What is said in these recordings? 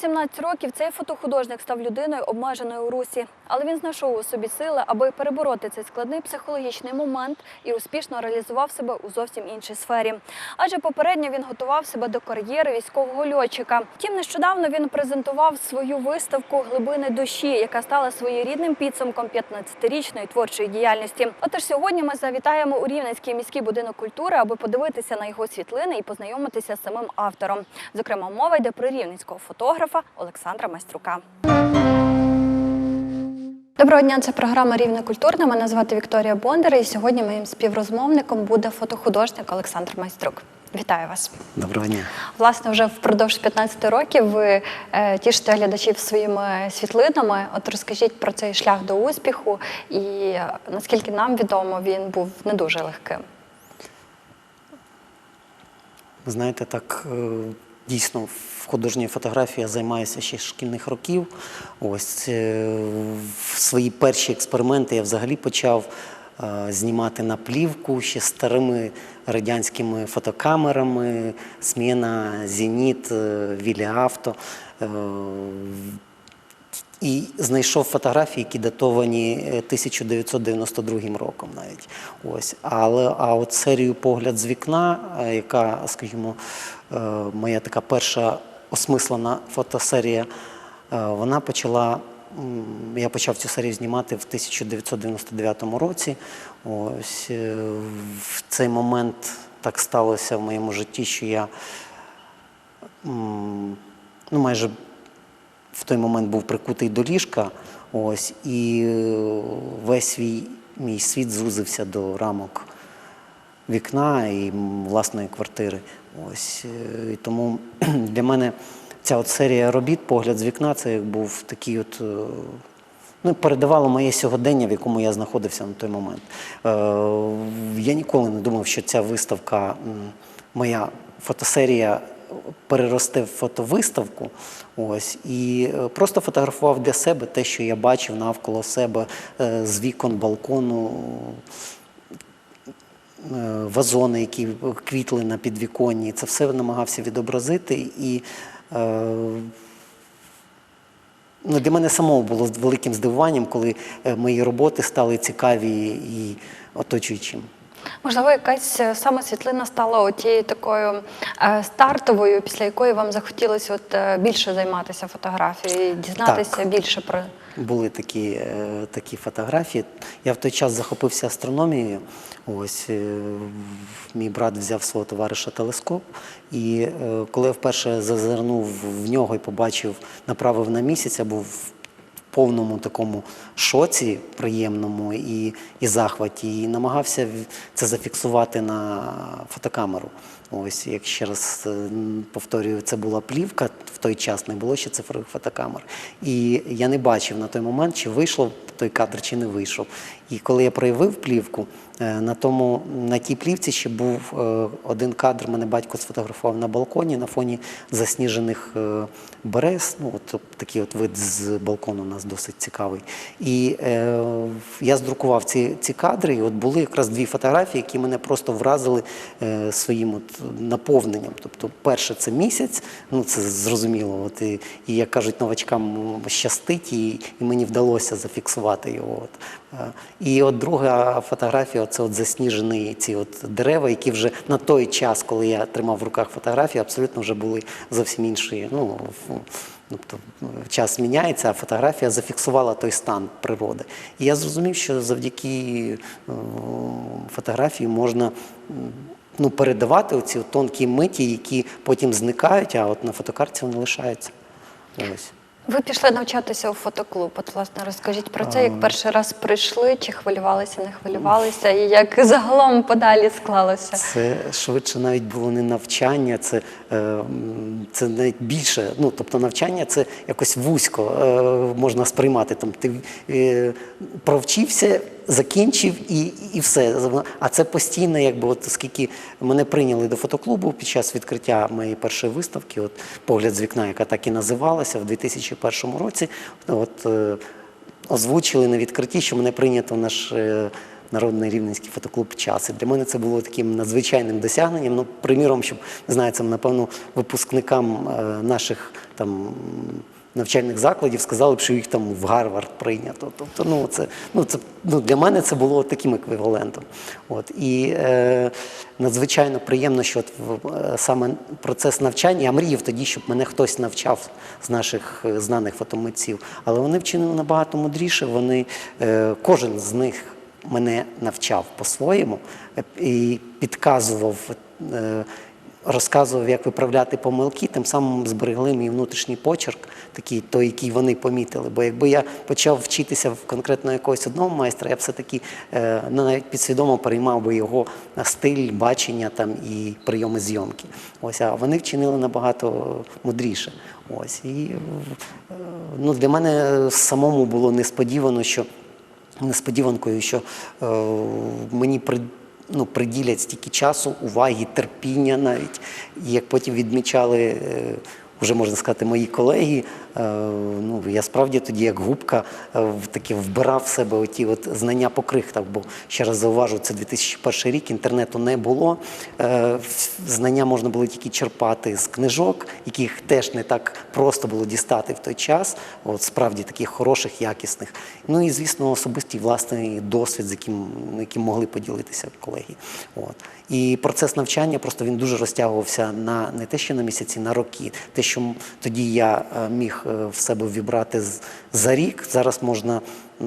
у 18 років цей фотохудожник став людиною обмеженою у русі, але він знайшов у собі сили, аби перебороти цей складний психологічний момент і успішно реалізував себе у зовсім іншій сфері. Адже попередньо він готував себе до кар'єри військового льотчика. Втім, нещодавно він презентував свою виставку Глибини душі, яка стала своєрідним підсумком 15-річної творчої діяльності. Отож, сьогодні ми завітаємо у Рівненський міський будинок культури, аби подивитися на його світлини і познайомитися з самим автором. Зокрема, мова йде про рівненського фотографа Олександра Майструка. Доброго дня, це програма Рівне культурна. Мене звати Вікторія Бондар, і сьогодні моїм співрозмовником буде фотохудожник Олександр Майструк. Вітаю вас. Доброго дня. Власне, вже впродовж 15 років ви е, тішите глядачів своїми світлинами. От розкажіть про цей шлях до успіху, і е, наскільки нам відомо, він був не дуже легким. Знаєте, так е, дійсно фотографії я займаюся ще шкільних років. Ось е, в свої перші експерименти я взагалі почав е, знімати на плівку ще старими радянськими фотокамерами, Сміна, Зеніт, е, Вілі Авто. Е, І знайшов фотографії, які датовані е, 1992 роком навіть. Ось. Але а от серію Погляд з вікна, яка, скажімо, моя така перша осмислена фотосерія, е, вона почала. Я почав цю серію знімати в 1999 році. Ось е, в цей момент так сталося в моєму житті, що я ну, майже в той момент був прикутий до ліжка, ось, і е, весь свій мій світ зузився до рамок вікна і власної квартири. Ось, е, і тому для мене ця от серія робіт, погляд з вікна, це як був такий от. е, Ну, передавало моє сьогодення, в якому я знаходився на той момент. Е, я ніколи не думав, що ця виставка, моя фотосерія переросте в фотовиставку. Ось, і е, просто фотографував для себе те, що я бачив навколо себе з вікон балкону, вазони, які квітли на підвіконні. Це все намагався відобразити. І е, Ну, для мене самого було великим здивуванням, коли е, мої роботи стали цікаві і оточуючим. Можливо, якась е, саме світлина стала тією такою е, стартовою, після якої вам захотілося от, е, більше займатися фотографією, дізнатися Так. більше про Були такі, е, такі фотографії. Я в той час захопився астрономією. Ось е, мій брат взяв свого товариша телескоп, і е, коли я вперше зазирнув в нього і побачив, направив на місяць, я був в повному такому шоці приємному і, і захваті, і намагався це зафіксувати на фотокамеру. Ось, як ще раз е, повторюю, це була плівка в той час, не було ще цифрових фотокамер. І я не бачив на той момент, чи вийшло той кадр, чи не вийшов. І коли я проявив плівку, е, на тому на тій плівці ще був е, один кадр. Мене батько сфотографував на балконі на фоні засніжених берез. Ну от такий от вид з балкону у нас досить цікавий. І е, я здрукував ці, ці кадри, і от були якраз дві фотографії, які мене просто вразили е, своїм от наповненням. Тобто, перше це місяць, ну це зрозуміло. От і, і як кажуть, новачкам щастить, і, і мені вдалося зафіксувати його. От. Е, І от друга фотографія це от засніжені ці от дерева, які вже на той час, коли я тримав в руках фотографії, абсолютно вже були зовсім інші. Ну, Тобто час міняється, а фотографія зафіксувала той стан природи. І я зрозумів, що завдяки е, фотографії можна ну, передавати оці тонкі миті, які потім зникають, а от на фотокарті вони лишаються. Ось. ви пішли навчатися у фотоклуб. От власне розкажіть про це, як перший раз прийшли, чи хвилювалися, не хвилювалися, і як загалом подалі склалося. Це швидше навіть було не навчання, це, е, це навіть більше. Ну, тобто навчання це якось вузько е, можна сприймати. Там, ти е, провчився, закінчив і, і все. А це постійно, якби, от, оскільки мене прийняли до фотоклубу під час відкриття моєї першої виставки, от, погляд з вікна, яка так і називалася в 2001 році. От, е, озвучили на відкритті, що мене прийнято в наш е, Народний рівненський фотоклуб час. І для мене це було таким надзвичайним досягненням. Ну, приміром, щоб не знаю, це напевно випускникам е, наших там. Навчальних закладів сказали б, що їх там в Гарвард прийнято. Тобто, ну це ну це ну для мене це було таким еквівалентом. От і е, надзвичайно приємно, що от е, саме процес навчання. Я мріяв тоді, щоб мене хтось навчав з наших е, знаних фотомитців. Але вони вчинили набагато мудріше. Вони е, кожен з них мене навчав по-своєму е, і підказував. Е, розказував, як виправляти помилки, тим самим зберегли мій внутрішній почерк, такий, той, який вони помітили. Бо якби я почав вчитися в конкретно якогось одного майстра, я все-таки е, ну, навіть підсвідомо переймав би його самий бачення там, і прийоми зйомки. Ось, а вони вчинили набагато мудріше. Ось, і, е, ну, для мене самому було несподівано, що несподіванкою, що е, мені при, ну, приділять стільки часу, уваги, терпіння навіть. І як потім відмічали, е, вже можна сказати, мої колеги, ну, я справді тоді, як губка, е, таки вбирав в себе оті от знання по крихтах, бо ще раз зауважу, це 2001 рік, інтернету не було. Е, Знання можна було тільки черпати з книжок, яких теж не так просто було дістати в той час, от справді таких хороших, якісних. Ну і звісно, особистий власний досвід, з яким, яким могли поділитися колеги. От. І процес навчання просто він дуже розтягувався на не те, що на місяці, на роки. Те, що тоді я е, міг е, в себе вібрати за рік, зараз можна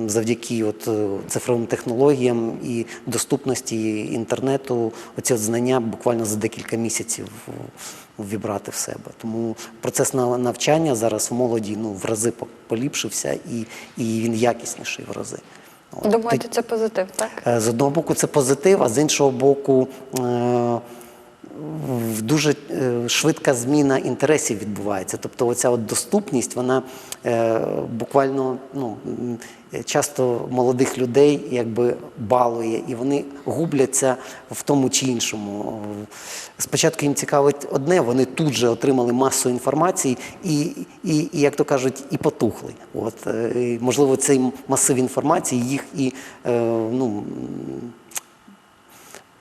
завдяки от е, цифровим технологіям і доступності інтернету оці от знання буквально за декілька місяців в- ввібрати в себе. Тому процес навчання зараз в молоді ну, в рази поліпшився і, і він якісніший в рази. Думаєте, це позитив, так? Е, З одного боку, це позитив, а з іншого боку, е, дуже е, швидка зміна інтересів відбувається. Тобто, оця от доступність, вона е, буквально ну, часто молодих людей якби балує, і вони губляться в тому чи іншому. Спочатку їм цікавить одне, вони тут же отримали масу інформації і, і, і як то кажуть, і потухли. От, е, і, можливо, цей масив інформації їх і ну,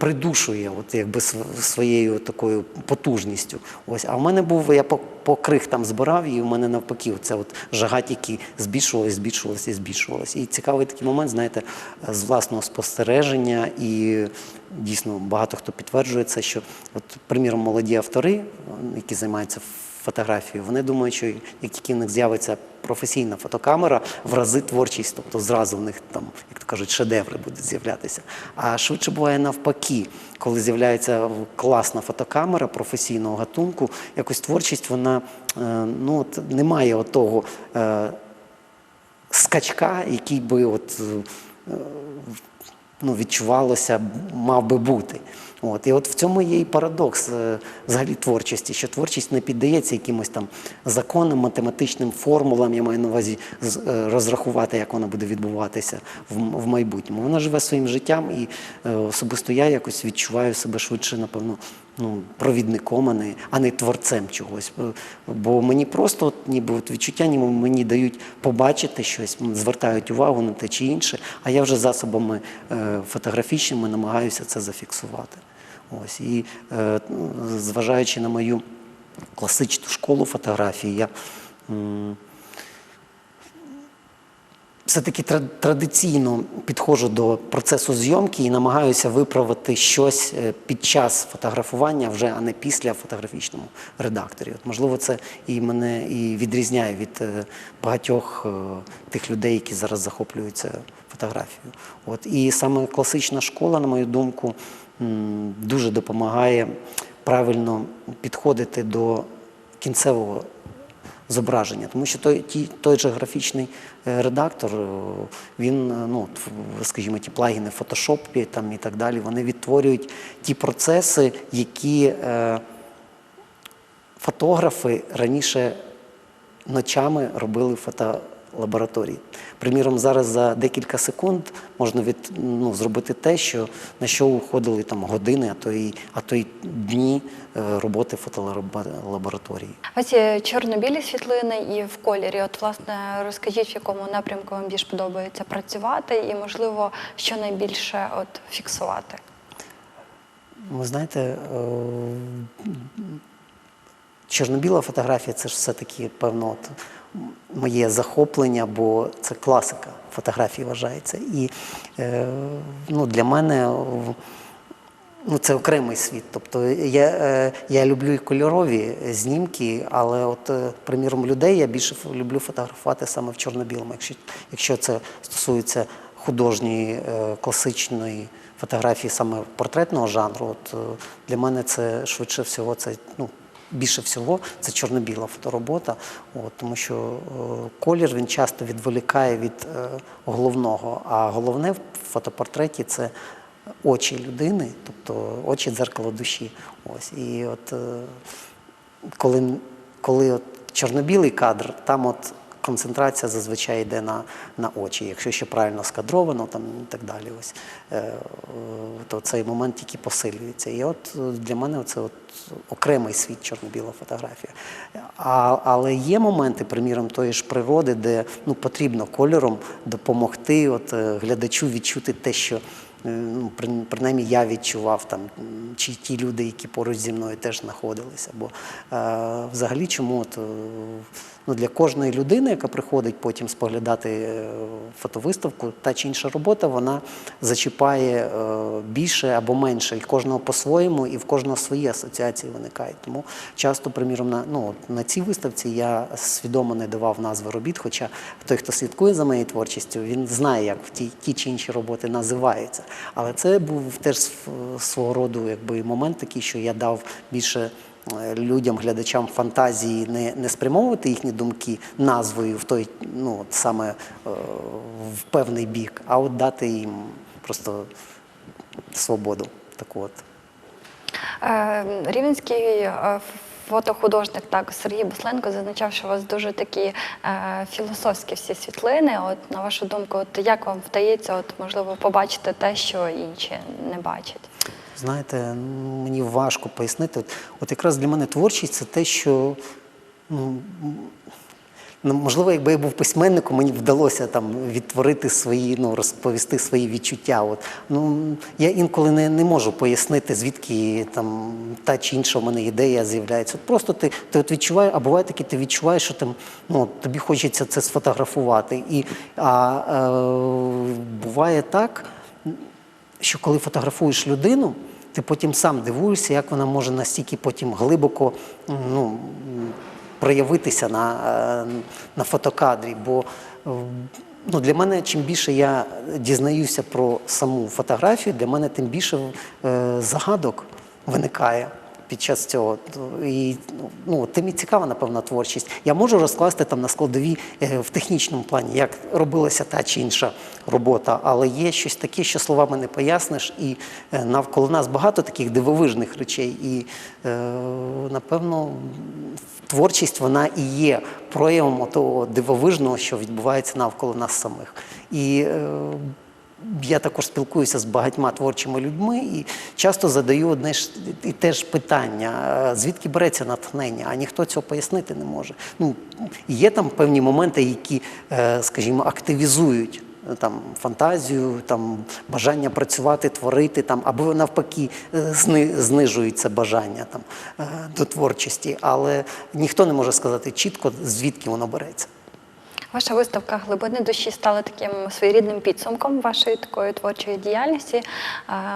придушує от якби св- своєю такою потужністю. Ось, а в мене був, я по, по крихтам збирав, і в мене навпаки, це от жага тільки збільшувалась, збільшувалась і збільшувалась. І цікавий такий момент, знаєте, з власного спостереження, і дійсно багато хто підтверджує це, що, от, приміром, молоді автори, які займаються фотографією, вони думають, що як тільки в них з'явиться професійна фотокамера, в рази творчість, тобто зразу в них там, як то кажуть, шедеври будуть з'являтися. А швидше буває навпаки, коли з'являється класна фотокамера професійного гатунку, якось творчість вона е, ну, от, не має отого е, скачка, який би от, е, ну, відчувалося, мав би бути. От. І от в цьому є і парадокс е, взагалі творчості, що творчість не піддається якимось там законам, математичним формулам, я маю на увазі е, розрахувати, як вона буде відбуватися в, майбутньому. Вона живе своїм життям, і е, особисто я якось відчуваю себе швидше, напевно, ну, провідником, а не, а не творцем чогось. Бо мені просто от, ніби от відчуття, ніби мені дають побачити щось, звертають увагу на те чи інше, а я вже засобами е, фотографічними намагаюся це зафіксувати. Ось, і е, зважаючи на мою класичну школу фотографії, я м, все-таки традиційно підходжу до процесу зйомки і намагаюся виправити щось е, під час фотографування, вже а не після фотографічному редакторі. От, можливо, це і мене і відрізняє від е, багатьох е, тих людей, які зараз захоплюються фотографією. От, і саме класична школа, на мою думку, дуже допомагає правильно підходити до кінцевого зображення, тому що той, той же графічний редактор, е, він, е, ну, скажімо, ті плагіни в фотошопі там, і так далі, вони відтворюють ті процеси, які е, фотографи раніше ночами робили фото, лабораторії. Приміром, зараз за декілька секунд можна від, ну, зробити те, що, на що уходили там, години, а то й, а то й дні е, роботи фотолабораторії. Є чорно-білі світлини і в кольорі. От, власне, розкажіть, в якому напрямку вам більш подобається працювати, і, можливо, що найбільше от фіксувати. Ви знаєте, е, чорно-біла фотографія це ж все-таки певно от моє захоплення, бо це класика фотографії вважається. І е, ну, для мене ну, це окремий світ. Тобто я, е, я люблю і кольорові знімки, але от, е, приміром, людей я більше люблю фотографувати саме в чорно-білому, якщо, якщо це стосується художньої, класичної фотографії саме портретного жанру, от, для мене це швидше всього, це ну, більше всього це чорно-біла фоторобота, от, тому що е, колір він часто відволікає від е, головного, а головне в фотопортреті це очі людини, тобто очі дзеркало душі. Ось. І от е, коли, коли от чорно-білий кадр, там от концентрація зазвичай йде на, на очі. Якщо ще правильно скадровано там, і так далі, ось, е, е, то цей момент тільки посилюється. І от е, для мене це от окремий світ чорно-біла фотографія. А, але є моменти, приміром, тої ж природи, де ну, потрібно кольором допомогти от, глядачу відчути те, що ну, принаймні я відчував там, чи ті люди, які поруч зі мною теж знаходилися. Бо е, взагалі чому от, ну, для кожної людини, яка приходить потім споглядати е, фотовиставку, та чи інша робота, вона зачіпає е, більше або менше, і кожного по-своєму, і в кожного свої асоціації виникають. Тому часто, приміром, на, ну, на цій виставці я свідомо не давав назви робіт, хоча той, хто слідкує за моєю творчістю, він знає, як ті, ті чи інші роботи називаються. Але це був теж свого роду якби, момент такий, що я дав більше людям, глядачам фантазії не, не спрямовувати їхні думки назвою в той, ну, саме е, в певний бік, а от дати їм просто свободу. Таку от. Е, Рівненський е, фотохудожник так Сергій Бусленко зазначав, що у вас дуже такі е, філософські всі світлини. От на вашу думку, от як вам вдається, от можливо, побачити те, що інші не бачать? Знаєте, мені важко пояснити. От, якраз для мене творчість це те, що ну, можливо, якби я був письменником, мені вдалося там відтворити свої, ну, розповісти свої відчуття. От. Ну, я інколи не, не можу пояснити, звідки там та чи інша в мене ідея з'являється. От просто ти, ти от відчуваєш, а буває таке, ти відчуваєш, що там, ну, тобі хочеться це сфотографувати. І, а е, буває так, що коли фотографуєш людину, ти потім сам дивуєшся, як вона може настільки потім глибоко ну, проявитися на, е, на фотокадрі. Бо ну, для мене, чим більше я дізнаюся про саму фотографію, для мене тим більше е, загадок виникає. Під час цього і ну тим і цікава, напевно, творчість. Я можу розкласти там на складові е, в технічному плані, як робилася та чи інша робота, але є щось таке, що словами не поясниш, і е, навколо нас багато таких дивовижних речей. І е, напевно, творчість вона і є проявом того дивовижного, що відбувається навколо нас самих. І я також спілкуюся з багатьма творчими людьми і часто задаю одне ж і те ж питання: е, звідки береться натхнення, а ніхто цього пояснити не може. Ну, є там певні моменти, які, е, скажімо, активізують. е, Там фантазію, там бажання працювати, творити, там або навпаки зни- знижують це бажання там до творчості, але ніхто не може сказати чітко, звідки воно береться. Ваша виставка глибини душі стала таким своєрідним підсумком вашої такої творчої діяльності.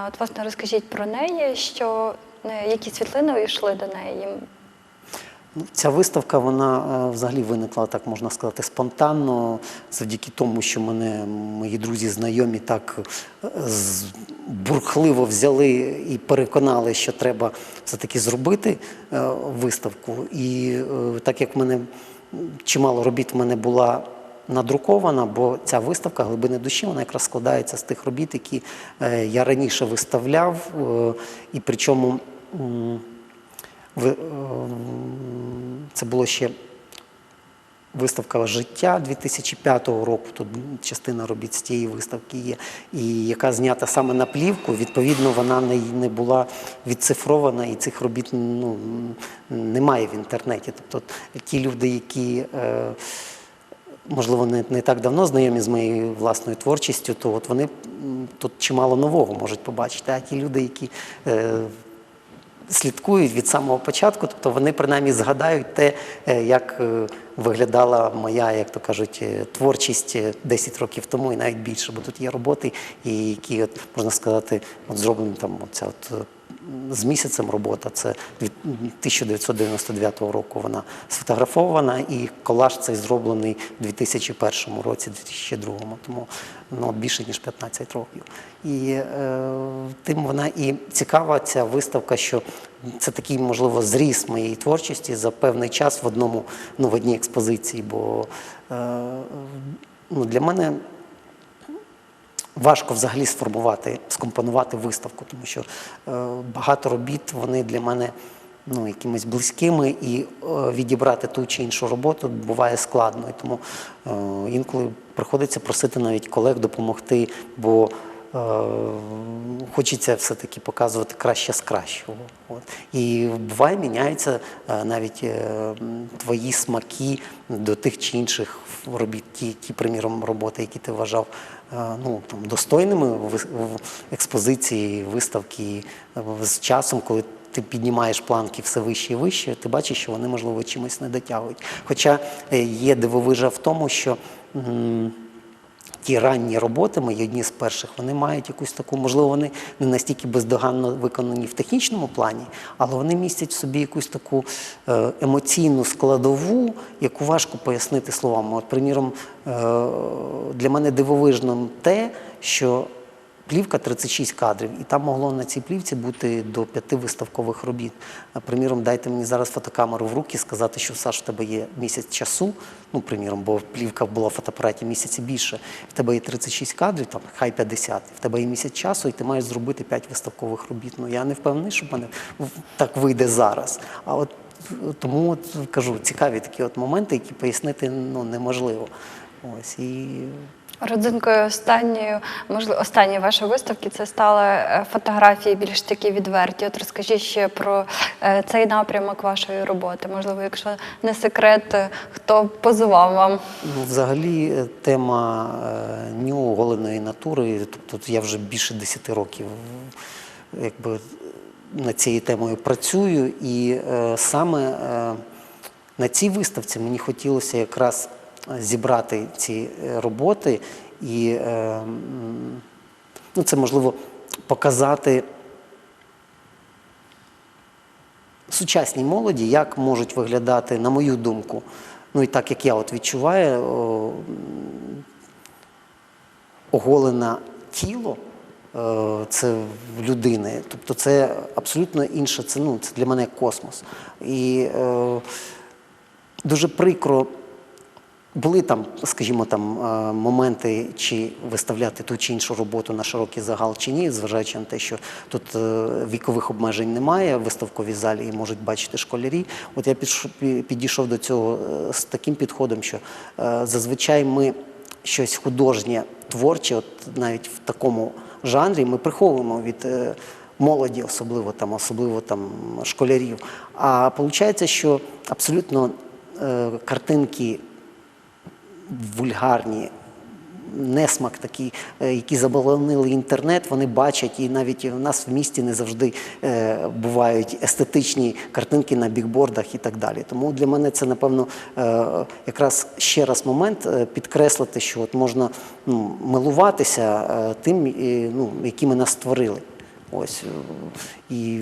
От, власне, розкажіть про неї, що е, які світлини увійшли до неї. Ну, Ця виставка вона е, взагалі виникла, так можна сказати, спонтанно, завдяки тому, що мене мої друзі знайомі так е, бурхливо взяли і переконали, що треба все-таки зробити виставку. І так як мене чимало робіт в мене була надрукована, бо ця виставка глибини душі вона якраз складається з тих робіт, які е, я раніше виставляв, е, і причому. ем, це було ще виставка життя 2005 року. Тут частина робіт з тієї виставки є, і яка знята саме на плівку. Відповідно, вона не, не була відцифрована, і цих робіт ну, немає в інтернеті. Тобто ті люди, які е, можливо, не, не так давно знайомі з моєю власною творчістю, то от вони тут чимало нового можуть побачити. А ті люди, які е, слідкують від самого початку, тобто вони принаймні згадають те, е, як е, виглядала моя, як то кажуть, е, творчість е, 10 років тому і навіть більше, бо тут є роботи, і які, от, можна сказати, от зроблені там оця от. з місяцем робота, це від 1999 року вона сфотографована, і колаж цей зроблений у 2001 році, 2002, тому ну, більше ніж 15 років. І е, тим вона і цікава ця виставка, що це такий, можливо, зріс моєї творчості за певний час в одному, ну, в одній експозиції. Бо е, ну, для мене важко взагалі сформувати, скомпонувати виставку, тому що е, багато робіт вони для мене ну, якимись близькими, і е, відібрати ту чи іншу роботу буває складно. І тому е, інколи приходиться просити навіть колег допомогти, бо е, хочеться все-таки показувати краще з кращого. От. І буває, міняються навіть твої смаки до тих чи інших робіт, ті, ті приміром, роботи, які ти вважав ну, там, достойними в, експозиції, виставки з часом, коли ти піднімаєш планки все вище і вище, ти бачиш, що вони, можливо, чимось не дотягують. Хоча е, є дивовижа в тому, що. ті ранні роботи, мої одні з перших, вони мають якусь таку, можливо, вони не настільки бездоганно виконані в технічному плані, але вони містять в собі якусь таку е, емоційну складову, яку важко пояснити словами. От, приміром, е, для мене дивовижним те, що Плівка 36 кадрів, і там могло на цій плівці бути до п'яти виставкових робіт. Приміром, дайте мені зараз фотокамеру в руки, сказати, що Саш, в тебе є місяць часу. Ну, приміром, бо плівка була в фотоапараті місяці більше. В тебе є 36 кадрів, там хай 50. В тебе є місяць часу, і ти маєш зробити 5 виставкових робіт. Ну я не впевнений, що в мене так вийде зараз. А от тому от кажу, цікаві такі от моменти, які пояснити ну, неможливо. Ось і Родзинкою останньої, можливо, останньої вашої виставки це стали е, фотографії більш такі відверті. От розкажіть ще про е, цей напрямок вашої роботи. Можливо, якщо не секрет, е, хто позував вам. Ну, взагалі, тема ню оголеної натури, тобто я вже більше 10 років якби, над цією темою працюю, і е, саме е, на цій виставці мені хотілося якраз зібрати ці е, роботи і е, ну, це можливо показати сучасній молоді, як можуть виглядати, на мою думку, ну і так як я от відчуваю, оголене тіло. е, Це людини, тобто це абсолютно інше, це, ну, це для мене космос. І е, дуже прикро були там, скажімо, там е, моменти, чи виставляти ту чи іншу роботу на широкий загал чи ні, зважаючи на те, що тут е, вікових обмежень немає в виставковій залі і можуть бачити школярі. От я підійшов до цього е, з таким підходом, що зазвичай ми щось художнє, творче, от навіть в такому жанрі, ми приховуємо від. Молоді, особливо там, особливо там школярів. А виходить, що абсолютно е, картинки вульгарні, несмак такий, е, які заборонили інтернет, вони бачать, і навіть у нас в місті не завжди е, бувають естетичні картинки на бікбордах і так далі. Тому для мене це, напевно, е, якраз ще раз момент підкреслити, що от можна ну, милуватися тим, ну, якими нас створили. Ось. І,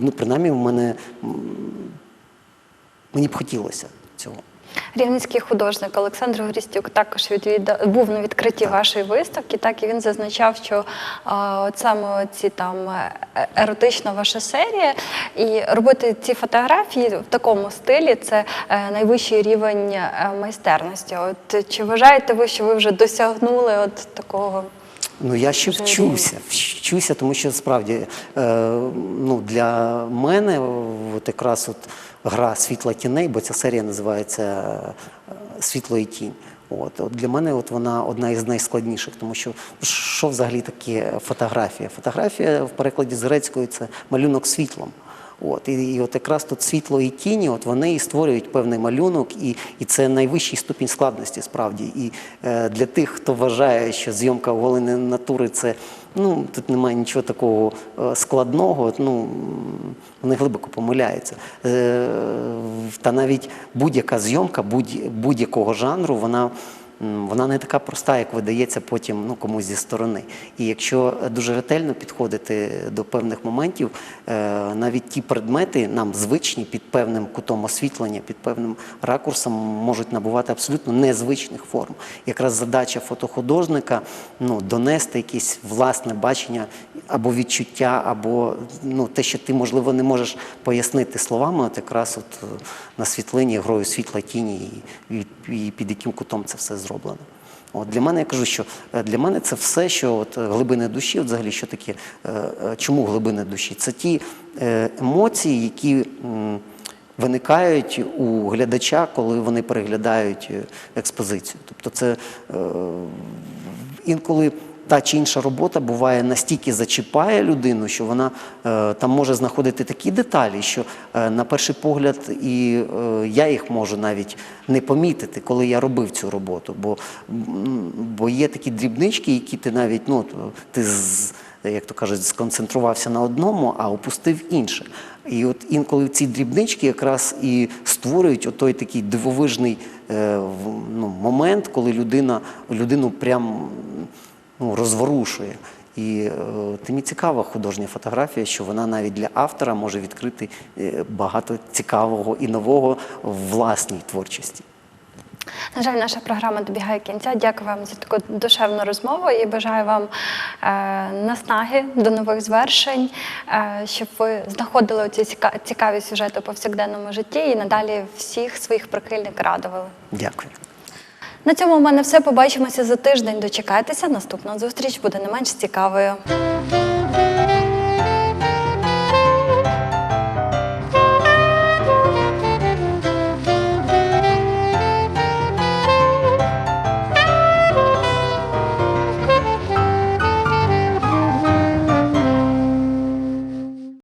ну, принаймні, в мене мені б хотілося цього. Рівненський художник Олександр Грістюк також відвіда... був на відкритті вашої виставки. Так і він зазначав, що а, от саме ці там е, еротична ваша серія, і робити ці фотографії в такому стилі це е, найвищий рівень е, майстерності. От чи вважаєте ви, що ви вже досягнули от такого? Ну я ще вчуся, вчуся, тому що справді е, ну, для мене от якраз от гра світла тіней, бо ця серія називається е, Світло і тінь. От, от для мене от вона одна із найскладніших, тому що що взагалі таке фотографія? Фотографія в перекладі з грецької це малюнок світлом. От, і, і от якраз тут світло і тіні, от вони і створюють певний малюнок, і, і це найвищий ступінь складності справді. І е, для тих, хто вважає, що зйомка оголеної натури це ну тут немає нічого такого е, складного, ну вони глибоко помиляються. Е, та навіть будь-яка зйомка будь, будь-якого жанру, вона. Вона не така проста, як видається потім ну, комусь зі сторони. І якщо дуже ретельно підходити до певних моментів, е, навіть ті предмети нам звичні під певним кутом освітлення, під певним ракурсом можуть набувати абсолютно незвичних форм. Якраз задача фотохудожника ну, донести якесь власне бачення або відчуття, або ну, те, що ти, можливо, не можеш пояснити словами, от якраз от на світлині грою світла тіні і, і, і під яким кутом це все зроблено. От для мене я кажу, що е, для мене це все, що от е, глибини душі, взагалі, що таке, е, чому глибини душі? Це ті емоції, які виникають у глядача, коли вони переглядають експозицію. Тобто, це інколи та чи інша робота буває настільки зачіпає людину, що вона е, там може знаходити такі деталі, що е, на перший погляд і е, я їх можу навіть не помітити, коли я робив цю роботу. Бо, бо є такі дрібнички, які ти навіть ну, ти з, як то кажуть, сконцентрувався на одному, а опустив інше. І от інколи ці дрібнички якраз і створюють отой такий дивовижний е, ну, момент, коли людина, людину прям ну, розворушує. І е, тим і цікава художня фотографія, що вона навіть для автора може відкрити е, багато цікавого і нового в власній творчості. На жаль, наша програма добігає кінця. Дякую вам за таку душевну розмову і бажаю вам е, наснаги до нових звершень, е, щоб ви знаходили ці цікаві сюжети у повсякденному житті і надалі всіх своїх прихильників радували. Дякую. На цьому в мене все. Побачимося за тиждень. Дочекайтеся. Наступна зустріч буде не менш цікавою.